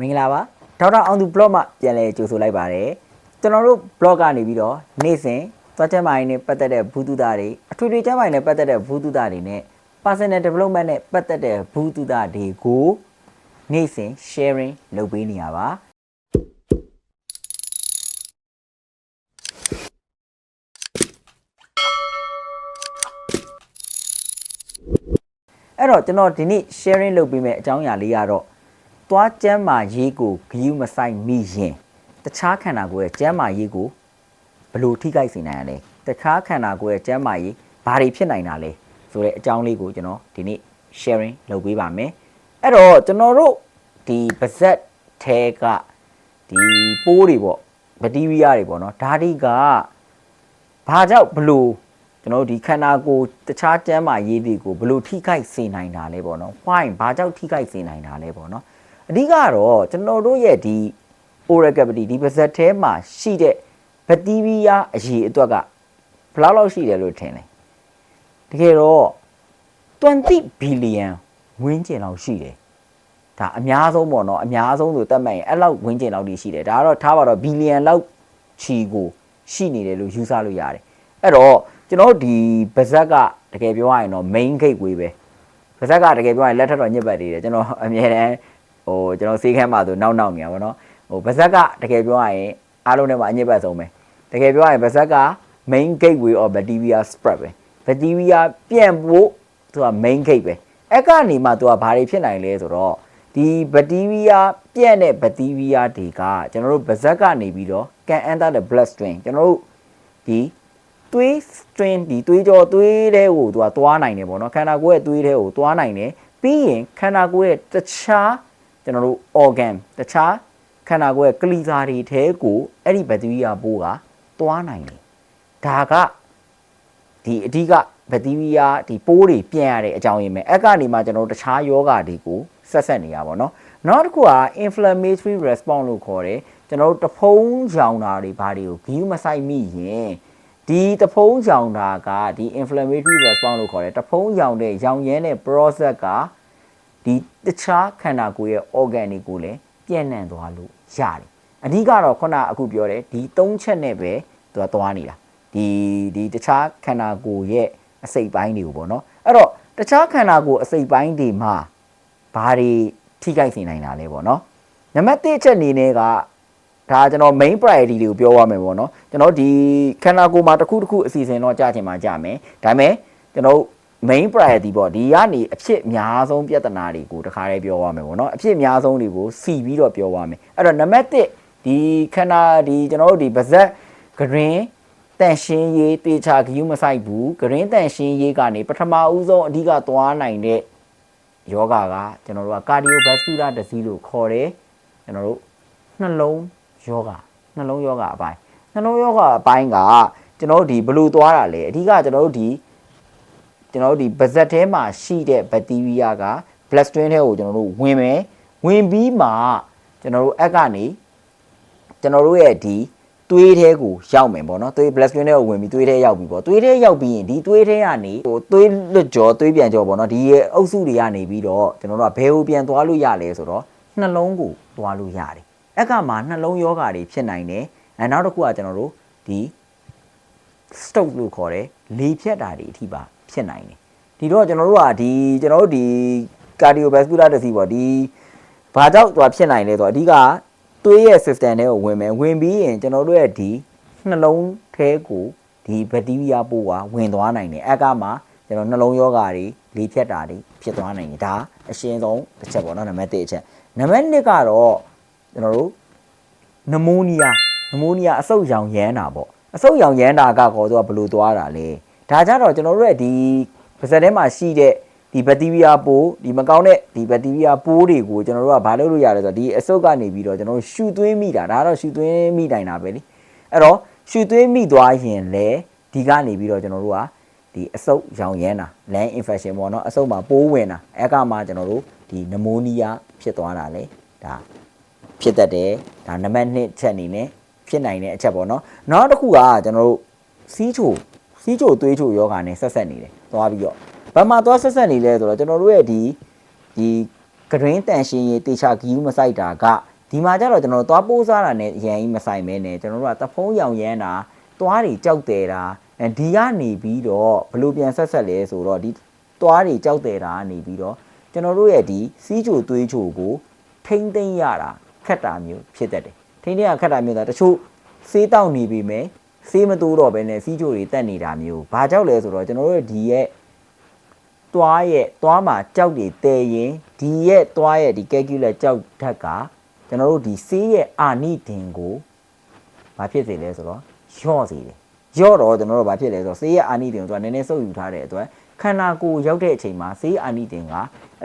မင်္ဂလာပါဒေါက်တာအောင်သူ blog မှာပြန်လည်ကြိုဆိုလိုက်ပါတယ်ကျွန်တော်တို့ blog ကနေပြီးတော့နေ့စဉ်သွားချမ်းမိုင်းနဲ့ပတ်သက်တဲ့ဘူးတုဒတွေအထွေထွေချမ်းမိုင်းနဲ့ပတ်သက်တဲ့ဘူးတုဒတွေနဲ့ personal development နဲ့ပတ်သက်တဲ့ဘူးတုဒတွေကိုနေ့စဉ် sharing လုပ်ပေးနေရပါအဲ့တော့ကျွန်တော်ဒီနေ့ sharing လုပ်ပေးမယ့်အကြောင်းအရာလေးကတော့ သွားကျမ်းမာရေးကိုဂယုမဆိုင်မိရင်တခြားခန္ဓာကိုယ်ရဲ့ကျမ်းမာရေးကိုဘယ်လိုထိခိုက်စေနိုင်ရလဲတခြားခန္ဓာကိုယ်ရဲ့ကျမ်းမာရေးဘာတွေဖြစ်နိုင်တာလဲဆိုတဲ့အကြောင်းလေးကိုကျွန်တော်ဒီနေ့ sharing လုပ်ပေးပါမယ်အဲ့တော့ကျွန်တော်တို့ဒီပါဇက်ထဲကဒီပိုးတွေပေါ့ဘက်တီးရီးယားတွေပေါ့နော်ဒါတွေကဘာကြောင့်ဘလို့ကျွန်တော်တို့ဒီခန္ဓာကိုယ်တခြားကျမ်းမာရေးတွေကိုဘလို့ထိခိုက်စေနိုင်တာလဲပေါ့နော် why ဘာကြောင့်ထိခိုက်စေနိုင်တာလဲပေါ့နော် အဓိကတော့ကျွန်တော်တို့ရဲ့ဒီ oral cavity ဒီပါးစပ်ထဲမှာရှိတဲ့ဘက်တီးရီးယားအရေအတွက်ကဘယ်လောက်လောက်ရှိတယ်လို့ထင်လဲတကယ်တော့20 billion ဝန်းကျင်လောက်ရှိတယ်ဒါအများဆုံးပေါ့နော်အများဆုံးဆိုတတ်မှတ်ရင်အဲ့လောက်ဝန်းကျင်လောက်ကြီးရှိတယ်ဒါကတော့ထားပါတော့ billion လောက်ချီကိုရှိနေတယ်လို့ယူဆလို့ရတယ်အဲ့တော့ကျွန်တော်တို့ဒီပါးစပ်ကတကယ်ပြောရရင်တော့ main gateway ပဲပါးစပ်ကတကယ်ပြောရရင်လက်ထက်တော့ညစ်ပတ်နေတယ်ကျွန်တော်အမြဲတမ်း ဟိုကျွန်တော်စေးခန်းမှာဆိုနောက်နောက်နေရပါတော့ဟိုဗဇက်ကတကယ်ပြောရရင်အားလုံးထဲမှာအညစ်ပတ်ဆုံးပဲတကယ်ပြောရရင်ဗဇက်က main gateway of bacteria spread ပဲ bacteria ပြန့်ဖို့သူက main gate ပဲအဲ့ကနေမှသူကဘာတွေဖြစ်နိုင်လဲဆိုတော့ဒီ bacteria ပြန့်တဲ့ bacteria တွေကကျွန်တော်တို့ဗဇက်ကနေပြီးတော့ can enter the blood stream ကျွန်တော်တို့ဒီသွေး stream ဒီသွေးကြောသွေးတဲ့ကိုသူကသွားနိုင်တယ်ပေါ့နော်ခန္ဓာကိုယ်ရဲ့သွေးတဲ့ကိုသွားနိုင်တယ်ပြီးရင်ခန္ဓာကိုယ်ရဲ့တခြား ကျွန်တော်တို့ organ တခြားခန္ဓာကိုယ်ရဲ့ကလီစာတွေထဲကိုအဲ့ဒီဘက်တီးရီးယားပိုးကသွားနိုင်တယ်ဒါကဒီအဓိကဘက်တီးရီးယားဒီပိုးတွေပြန့်ရတဲ့အကြောင်းရင်းပဲအဲ့ကနေမှကျွန်တော်တို့တခြားယောဂတွေကိုဆက်ဆက်နေရပါတော့နောက်တစ်ခုက inflammatory response လို့ခေါ်တယ်ကျွန်တော်တို့တဖုံးကြောင်တာတွေဘာတွေကိုဂီးမဆိုင်မိရင်ဒီတဖုံးကြောင်တာကဒီ inflammatory response လို့ခေါ်တယ်တဖုံးကြောင်တဲ့ရောင်ရမ်းတဲ့ process က ဒီတခြားခန္ဓာကိုယ်ရဲ့ organ တွေကိုလည်းပြန့်နှံ့သွားလို့ရတယ်အဓိကတော့ခုနအခုပြောတယ်ဒီ၃ချက်နဲ့ပဲသူကသွားနေတာဒီဒီတခြားခန္ဓာကိုယ်ရဲ့အစိတ်ပိုင်းတွေကိုပေါ့နော်အဲ့တော့တခြားခန္ဓာကိုယ်အစိတ်ပိုင်းတွေမှာဘာတွေထိခိုက်စေနိုင်တာလဲပေါ့နော်နံပါတ်1အချက်အနေနဲ့ကဒါကျွန်တော် main priority တွေကိုပြောရမယ်ပေါ့နော်ကျွန်တော်ဒီခန္ဓာကိုယ်မှာတစ်ခုတစ်ခုအစီအစဉ်တော့ကြာချင်မှကြာမယ်ဒါပေမဲ့ကျွန်တော် main priority ပေါ့ဒီကနေအဖြစ်အများဆုံးပြဿနာတွေကိုတခါတည်းပြောရမယ်ပေါ့နော်အဖြစ်အများဆုံးတွေကိုစီပြီးတော့ပြောရမယ်အဲ့တော့နံပါတ်1ဒီခန္ဓာဒီကျွန်တော်တို့ဒီပါဇက်ဂရင်တန်ရှင်းရေးတေချာဂယုမဆိုင်ဘူးဂရင်တန်ရှင်းရေးကနေပထမဦးဆုံးအဓိကသွားနိုင်တဲ့ယောဂကကျွန်တော်တို့က cardiovascular disease လို့ခေါ်တယ်ကျွန်တော်တို့နှလုံးယောဂနှလုံးယောဂအပိုင်းနှလုံးယောဂအပိုင်းကကျွန်တော်တို့ဒီဘယ်လိုသွားတာလဲအဓိကကျွန်တော်တို့ဒီ ကျွန်တော်တို့ဒီပါဇက်ထဲမှာရှိတဲ့ဘက်တီးရီးယားက blood stream ထဲကိုကျွန်တော်တို့ဝင်မယ်ဝင်ပြီးမှကျွန်တော်တို့အက်ကနေကျွန်တော်တို့ရဲ့ဒီသွေးထဲကိုရောက်မယ်ပေါ့နော်သွေး blood stream ထဲကိုဝင်ပြီးသွေးထဲရောက်ပြီပေါ့သွေးထဲရောက်ပြီးရင်ဒီသွေးထဲကနေဟိုသွေးလွတ်ကြောသွေးပြန်ကြောပေါ့နော်ဒီရဲ့အုပ်စုတွေကနေပြီးတော့ကျွန်တော်တို့ကဘယ်ကိုပြန်သွားလို့ရလဲဆိုတော့နှလုံးကိုသွားလို့ရတယ်အက်ကမှာနှလုံးယောဂါတွေဖြစ်နိုင်တယ်အဲနောက်တစ်ခုကကျွန်တော်တို့ဒီ stroke လို့ခေါ်တယ်လေဖြတ်တာတွေအထိပါ ဖြစ်နိုင်တယ်ဒီတော့ကျွန်တော်တို့ကဒီကျွန်တော်တို့ဒီ cardiovascular disease ပေါ့ဒီဘာကြောင့်သူကဖြစ်နိုင်လဲဆိုတော့အဓိကသွေးရဲ့ system ထဲကိုဝင်မယ်ဝင်ပြီးရင်ကျွန်တော်တို့ရဲ့ဒီနှလုံးထဲကိုဒီဘက်တီးရီးယားပိုးကဝင်သွားနိုင်တယ်အဲ့ကမှကျွန်တော်နှလုံးယောဂါတွေလေဖြတ်တာတွေဖြစ်သွားနိုင်တယ်ဒါအရှင်းဆုံးတစ်ချက်ပေါ့နော်နံပါတ်1အချက်နံပါတ်2ကတော့ကျွန်တော်တို့နမိုးနီးယားနမိုးနီးယားအဆုတ်ရောင်ရမ်းတာပေါ့အဆုတ်ရောင်ရမ်းတာကကောသူကဘယ်လိုသွားတာလဲ ဒါကြတော့ကျွန်တော်တို့ရဲ့ဒီပါဇက်ထဲမှာရှိတဲ့ဒီဘက်တီးရီးယားပိုးဒီမကောင်းတဲ့ဒီဘက်တီးရီးယားပိုးတွေကိုကျွန်တော်တို့ကဘာလုပ်လို့ရလဲဆိုတော့ဒီအဆုတ်ကနေပြီးတော့ကျွန်တော်တို့ရှူသွင်းမိတာဒါကတော့ရှူသွင်းမိနိုင်တာပဲလीအဲ့တော့ရှူသွင်းမိသွားရင်လေဒီကနေပြီးတော့ကျွန်တော်တို့ကဒီအဆုတ်ရောင်ရမ်းတာ lung infection ပေါ့နော်အဆုတ်မှာပိုးဝင်တာအဲ့ကမှကျွန်တော်တို့ဒီနမိုးနီးယားဖြစ်သွားတာလေဒါဖြစ်တတ်တယ်ဒါနံပါတ်1ချက်အနေနဲ့ဖြစ်နိုင်တဲ့အချက်ပေါ့နော်နောက်တစ်ခုကကျွန်တော်တို့စီးချို စီးချိုသွေးချိုယောဂါနဲ့ဆက်ဆက်နေတယ်သွားပြီးတော့ဘာမှသွားဆက်ဆက်နေလဲဆိုတော့ကျွန်တော်တို့ရဲ့ဒီဒီဂရင်းတန်ရှင်ရေးတေချာဂီယူမဆိုင်တာကဒီမှာကျတော့ကျွန်တော်တို့သွားပိုးစားတာနဲ့အရင်ကြီးမဆိုင်မဲနဲ့ကျွန်တော်တို့ကတဖုံးရောင်ရမ်းတာသွားတွေကြောက်တယ်တာအဲဒီကနေပြီးတော့ဘလို့ပြန်ဆက်ဆက်လဲဆိုတော့ဒီသွားတွေကြောက်တယ်တာကနေပြီးတော့ကျွန်တော်တို့ရဲ့ဒီစီးချိုသွေးချိုကိုထိမ့်သိမ့်ရတာခက်တာမျိုးဖြစ်တတ်တယ်ထိမ့်သိမ့်ရခက်တာမျိုးဒါတချို့စေးတောက်နေပြီမဲ့ စေးမတိုးတော့ဘဲနဲ့စီးချိုတွေတက်နေတာမျိုးဘာကြောက်လဲဆိုတော့ကျွန်တော်တို့ရဲ့ဒီရဲ့သွားရဲ့သွားမှာကြောက်တွေတဲရင်ဒီရဲ့သွားရဲ့ဒီ calculate ကြောက်ဓာတ်ကကျွန်တော်တို့ဒီဆေးရဲ့အာနိဒင်ကိုဘာဖြစ်စေလဲဆိုတော့ယော့စေတယ်ယော့တော့ကျွန်တော်တို့ဘာဖြစ်လဲဆိုတော့ဆေးရဲ့အာနိဒင်ကိုသူကနည်းနည်းစုပ်ယူထားတဲ့အတွက်ခန္ဓာကိုယ်ရောက်တဲ့အချိန်မှာဆေးအာနိဒင်က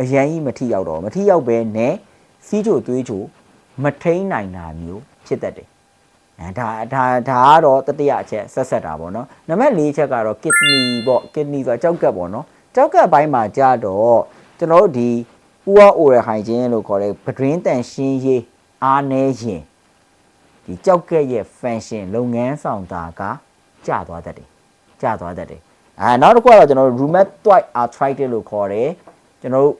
အရန်ကြီးမထိရောက်တော့မထိရောက်ပဲနဲ့စီးချိုသွေးချိုမထိန်နိုင်တာမျိုးဖြစ်တတ်တယ် အဲဒါဒါဒါကတော့တတိယအချက်ဆက်ဆက်တာပေါ့နော်နံပါတ်၄ချက်ကတော့ kidney ပေါ့ kidney ဆိုတာကြောက်ကပ်ပေါ့နော်ကြောက်ကပ်ပိုင်းမှာကြာတော့ကျွန်တော်တို့ဒီပူအောအိုရဟိုင်ဂျင်းလို့ခေါ်တဲ့ပဒရင်းတန်ရှင်းရေးအားနေရင်ဒီကြောက်ကပ်ရဲ့ function လုပ်ငန်းဆောင်တာကကျသွားတတ်တယ်ကျသွားတတ်တယ်အဲနောက်တစ်ခုကတော့ကျွန်တော်တို့ rheumatoid arthritis လို့ခေါ်တယ်ကျွန်တော်တို့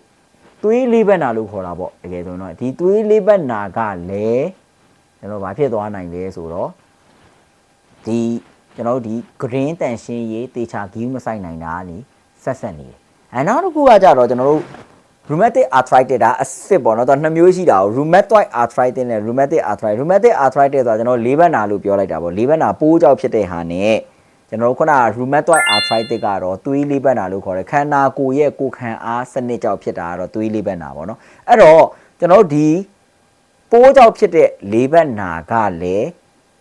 သွေးလေးဘက်နာလို့ခေါ်တာပေါ့တကယ်ဆိုရင်တော့ဒီသွေးလေးဘက်နာကလည်း ကျွန်တော်ဘာဖြစ်သွားနိုင်လဲဆိုတော့ဒီကျွန်တော်တို့ဒီ green တန်ရှင်းရေးတေချာဂီးမဆိုင်နိုင်တာကနေဆက်ဆက်နေတယ်အဲနောက်တစ်ခုကကြတော့ကျွန်တော်တို့ rheumatic arthritis ဒါအစစ်ပေါ့နော်သူကနှစ်မျိုးရှိတာကို rheumatoid arthritis နဲ့ rheumatic arthritis rheumatic arthritis ဆိုတာကျွန်တော်လေးဘက်နာလို့ပြောလိုက်တာပေါ့လေးဘက်နာပိုးကြောက်ဖြစ်တဲ့ဟာနဲ့ကျွန်တော်တို့ခုနက rheumatoid arthritis ကတော့သွေးလေးဘက်နာလို့ခေါ်တယ်ခန္ဓာကိုယ်ရဲ့ကိုယ်ခံအားစနစ်ကြောက်ဖြစ်တာကတော့သွေးလေးဘက်နာပေါ့နော်အဲ့တော့ကျွန်တော်တို့ဒီ ပိုးကြောက်ဖြစ်တဲ့လေးဘက်နာကလည်း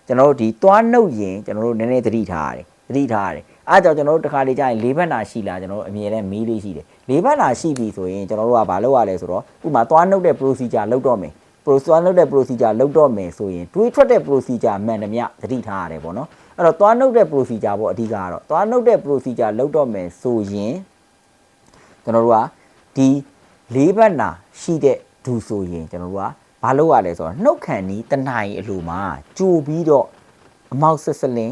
ကျွန်တော်တို့ဒီသွားနှုတ်ရင်ကျွန်တော်တို့နည်းနည်းသတိထားရတယ်သတိထားရတယ်အားကြောင့်ကျွန်တော်တို့တစ်ခါလေကြာရင်လေးဘက်နာရှိလားကျွန်တော်တို့အမြဲတမ်းမေးလေးရှိတယ်လေးဘက်နာရှိပြီဆိုရင်ကျွန်တော်တို့ကဘာလုပ်ရလဲဆိုတော့ဥပမာသွားနှုတ်တဲ့ procedure လုပ်တော့မယ် procedure လုပ်တဲ့ procedure လုပ်တော့မယ်ဆိုရင်တွေးထွက်တဲ့ procedure မှန်သမျှသတိထားရတယ်ပေါ့နော်အဲ့တော့သွားနှုတ်တဲ့ procedure ပေါ့အဓိကကတော့သွားနှုတ်တဲ့ procedure လုပ်တော့မယ်ဆိုရင်ကျွန်တော်တို့ကဒီလေးဘက်နာရှိတဲ့ဒူဆိုရင်ကျွန်တော်တို့က ဘာလုပ်ရလဲဆိုတော့နှုတ်ခမ်းနီးတနိုင်အလိုမှာကြိုပြီးတော့အမောက်ဆစ်စလင်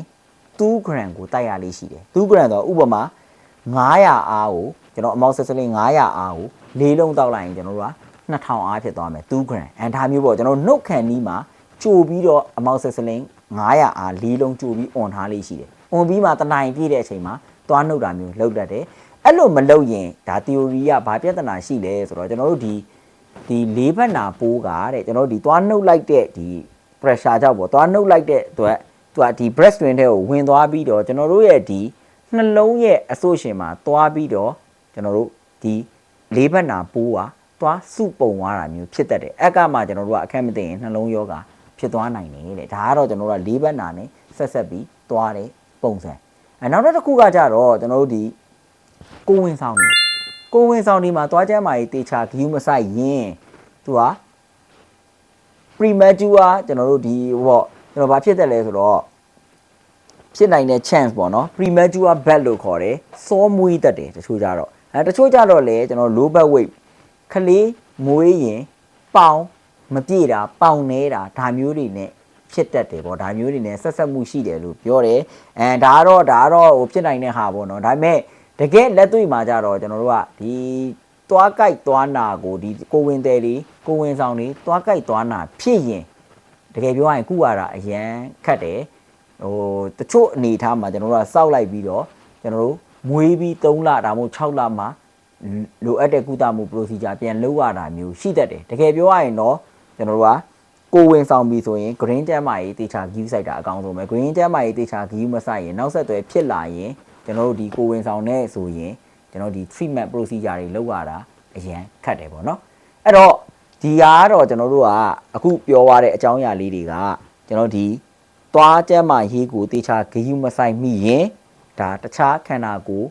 2 gram ကိုတိုက်ရလေးရှိတယ်2 gram တော့ဥပမာ900အားကိုကျွန်တော်အမောက်ဆစ်စလင်900အားကိုလေးလုံးတောက်လိုက်ရင်ကျွန်တော်တို့က2000အားဖြစ်သွားမယ်2 gram အဲဒါမျိုးပေါ့ကျွန်တော်နှုတ်ခမ်းနီးမှာကြိုပြီးတော့အမောက်ဆစ်စလင်900အားလေးလုံးကြိုပြီးអွန်ထားလေးရှိတယ်អွန်ပြီးမှတနိုင်ပြည့်တဲ့အချိန်မှာသွားနှုတ်တာမျိုးလောက်တတ်တယ်အဲ့လိုမလုပ်ရင်ဒါ theory ကဘာပြဿနာရှိလဲဆိုတော့ကျွန်တော်တို့ဒီ ဒီလေးဘက်နာပိုးကတဲ့ကျွန်တော်တို့ဒီသွားနှုတ်လိုက်တဲ့ဒီ pressure ကြောင့်ပေါ့သွားနှုတ်လိုက်တဲ့အတွက်သူကဒီ breast twin ထဲကိုဝင်သွားပြီးတော့ကျွန်တော်တို့ရဲ့ဒီနှလုံးရဲ့အဆိုရှင်မှာသွားပြီးတော့ကျွန်တော်တို့ဒီလေးဘက်နာပိုးကသွားစုပုံသွားတာမျိုးဖြစ်တတ်တယ်အက်ကမှကျွန်တော်တို့ကအခက်မသိရင်နှလုံးယောဂဖြစ်သွားနိုင်တယ်တဲ့ဒါကတော့ကျွန်တော်တို့ကလေးဘက်နာနဲ့ဆက်ဆက်ပြီးသွားတဲ့ပုံစံအဲနောက်တစ်ခုကကြတော့ကျွန်တော်တို့ဒီကိုဝင်ဆောင်နေ ကိုဝင်ဆောင်ဒီမှာသွားချမ်းမာရေးတေချာဂယူးမဆိုင်ရင်သူက premature ကျွန်တော်တို့ဒီဟောကျွန်တော်ဘာဖြစ်တယ်လဲဆိုတော့ဖြစ်နိုင်တဲ့ chance ပေါ့နော် premature bed လို့ခေါ်တယ်စောမွေးတတ်တယ်တချို့ကြတော့အဲတချို့ကြတော့လေကျွန်တော် low bed weight ခလေးမွေးရင်ပေါင်မပြည့်တာပေါင်နေတာဒါမျိုးတွေနဲ့ဖြစ်တတ်တယ်ပေါ့ဒါမျိုးတွေနဲ့ဆက်ဆက်မှုရှိတယ်လို့ပြောတယ်အဲဒါကတော့ဒါကတော့ဟိုဖြစ်နိုင်တဲ့ဟာပေါ့နော်ဒါပေမဲ့ တကယ်လက်တွေ့မှာကြတော့ကျွန်တော်တို့ကဒီသွားကြိုက်သွားနာကိုဒီကိုဝင်တယ်တွေကိုဝင်ဆောင်တွေသွားကြိုက်သွားနာဖြစ်ရင်တကယ်ပြောရရင်ကုရတာအရန်ခတ်တယ်ဟိုတချို့အနေထားမှာကျွန်တော်တို့ကစောက်လိုက်ပြီးတော့ကျွန်တော်တို့မွေးပြီး3လဒါမှမဟုတ်6လမှာလိုအပ်တဲ့ကုသမှု procedure ပြန်လုပ်ရတာမျိုးရှိတတ်တယ်တကယ်ပြောရရင်တော့ကျွန်တော်တို့ကကိုဝင်ဆောင်ပြီဆိုရင် green တဲမာရေးတေချာ view ဆိုင်တာအကောင်းဆုံးပဲ green တဲမာရေးတေချာ view မဆိုင်ရင်နောက်ဆက်တွဲဖြစ်လာရင် ကျွန်တော်တို့ဒီကိုဝင်ဆောင်နဲ့ဆိုရင်ကျွန်တော်ဒီ treatment procedure တွေလုပ်ရတာအရန်ခက်တယ်ပေါ့နော်အဲ့တော့ဒီဟာကတော့ကျွန်တော်တို့ကအခုပြောရတဲ့အကြောင်းအရာလေးတွေကကျွန်တော်ဒီသွားကျမ်းမာရေးကိုတေချာဂယူမဆိုင်မိရင်ဒါတခြားခန္ဓာကိုယ်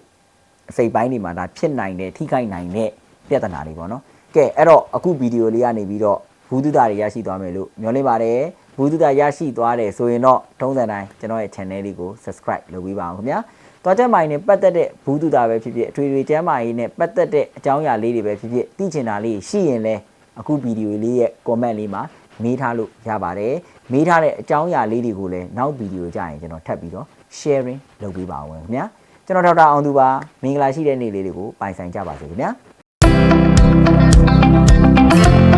အစိတ်ပိုင်းတွေမှာဒါဖြစ်နိုင်တဲ့ထိခိုက်နိုင်တဲ့ပြဿနာတွေပေါ့နော်ကဲအဲ့တော့အခုဗီဒီယိုလေးကနေပြီးတော့ဘူးတုဒ္ဒတွေရရှိသွားမယ်လို့မျှော်လင့်ပါတယ်ဘူးတုဒ္ဒရရှိသွားတယ်ဆိုရင်တော့ထုံးစံတိုင်းကျွန်တော်ရဲ့ channel လေးကို subscribe လုပ်ပေးပါအောင်ခင်ဗျာ သွားကျမ်းမာရေးနဲ့ပတ်သက်တဲ့ဘူးတုဒ္ဒပဲဖြစ်ဖြစ်အထွေထွေကျမ်းမာရေးနဲ့ပတ်သက်တဲ့အကြောင်းအရာလေးတွေပဲဖြစ်ဖြစ်သိချင်တာလေးရှိရင်လည်းအခုဗီဒီယိုလေးရဲ့ comment လေးမှာမေးထားလို့ရပါတယ်မေးထားတဲ့အကြောင်းအရာလေးတွေကိုလည်းနောက်ဗီဒီယိုကြရင်ကျွန်တော်ထပ်ပြီးတော့ sharing လုပ်ပေးပါအောင်ခင်ဗျာကျွန်တော်ဒေါက်တာအောင်သူပါမင်္ဂလာရှိတဲ့နေ့လေးတွေကိုပိုင်ဆိုင်ကြပါစေခင်ဗျာ။